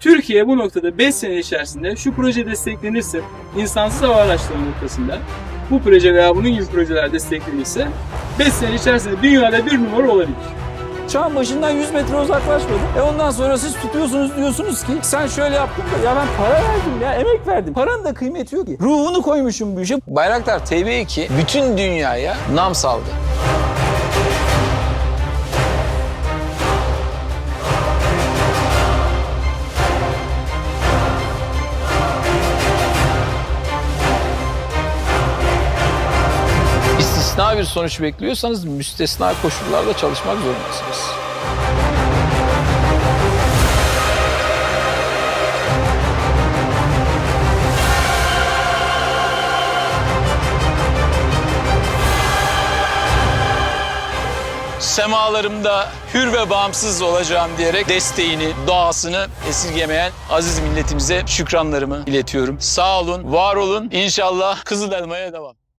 Türkiye bu noktada 5 sene içerisinde şu proje desteklenirse, insansız hava araçları noktasında bu proje veya bunun gibi projeler desteklenirse 5 sene içerisinde dünyada bir numara olabilir. Çağın başından 100 metre uzaklaşmadım. E ondan sonra siz tutuyorsunuz diyorsunuz ki sen şöyle yaptın da ya ben para verdim ya emek verdim. Paranın da kıymeti yok ki. Ruhunu koymuşum bu işe. Bayraktar TB2 bütün dünyaya nam saldı. İstisna bir sonuç bekliyorsanız müstesna koşullarda çalışmak zorundasınız. Semalarımda hür ve bağımsız olacağım diyerek desteğini, doğasını esirgemeyen aziz milletimize şükranlarımı iletiyorum. Sağ olun, var olun. İnşallah Kızıl Elma'ya devam.